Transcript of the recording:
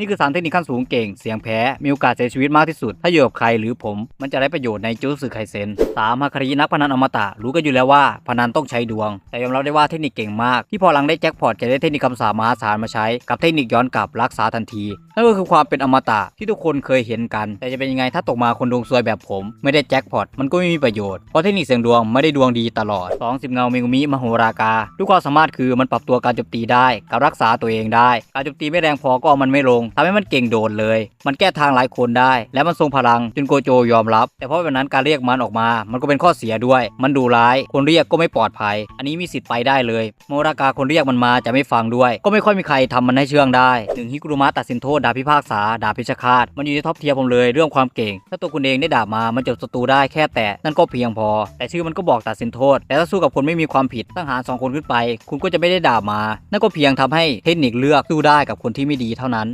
นี่คือสารเทคนิคขั้นสูงเก่ง เสียงแพ้มีโอกาสเสียชีวิตมากที่สุด ถ้าอยู่กับใครหรือผม มันจะได้ประโยชน์ในจูสึไคเซนสามฮาคารินักพนันอมตะรู้กันอยู่แล้วว่าพนันต้องใช้ดวง แต่ยอมรับได้ว่าเทคนิคเก่งมากที่พอหลังได้แจ็คพอตแกได้เทคนิคคำสามาศาลมาใช้ กับเทคนิคย้อนกลับรักษาทันทีนั่นก็คือความเป็นอมตะที่ทุกคนเคยเห็นกัน แต่จะเป็นยังไงถ้าตกมาคนดวงซวยแบบผม ไม่ได้แจ็คพอตมันก็ไม่มีประโยชน์เพราะเทคนิคเสียงดวงไม่ได้ดวงดีตลอด20เงาเมงุมิมโหรากาด้วยความสามารถคือมันปรับตัวการโจมตีได้กับรักษาตัวเองได้ การโจมตีไม่แรงพอก็มันไม่ลงทำให้มันเก่งโดดเลย มันแก้ทางหลายคนได้ และมันทรงพลังจนโกโจยอมรับ แต่เพราะแบบนั้นการเรียกมันออกมา มันก็เป็นข้อเสียด้วย มันดูร้าย คนเรียกก็ไม่ปลอดภัย อันนี้มีสิทธิ์ไปได้เลย โมรากาคนเรียกมันมาจะไม่ฟังด้วย ก็ไม่ค่อยมีใครทำมันให้เชื่องได้ถึงฮิกุรุมะตัดสินโทษดาบพิพากษาดาบพิชคาตมันอยู่ในท็อปเทียร์ผมเลยเรื่องความเก่ง ถ้าตัวคุณเองได้ดาบมามันจบศัตรูได้แค่แตะนั่นก็เพียงพอ แต่ชื่อมันก็บอกตัดสินโทษ แต่ถ้าสู้กับคนไม่มีความผิดตั้งหารสองคนขึ้นไป คุณก็จะไม่ได้ดาบมา นั่นก็เพียงทำให้เทคนิคเลือกสู้ได้กับคนที่ไม่ดีเท่านั้น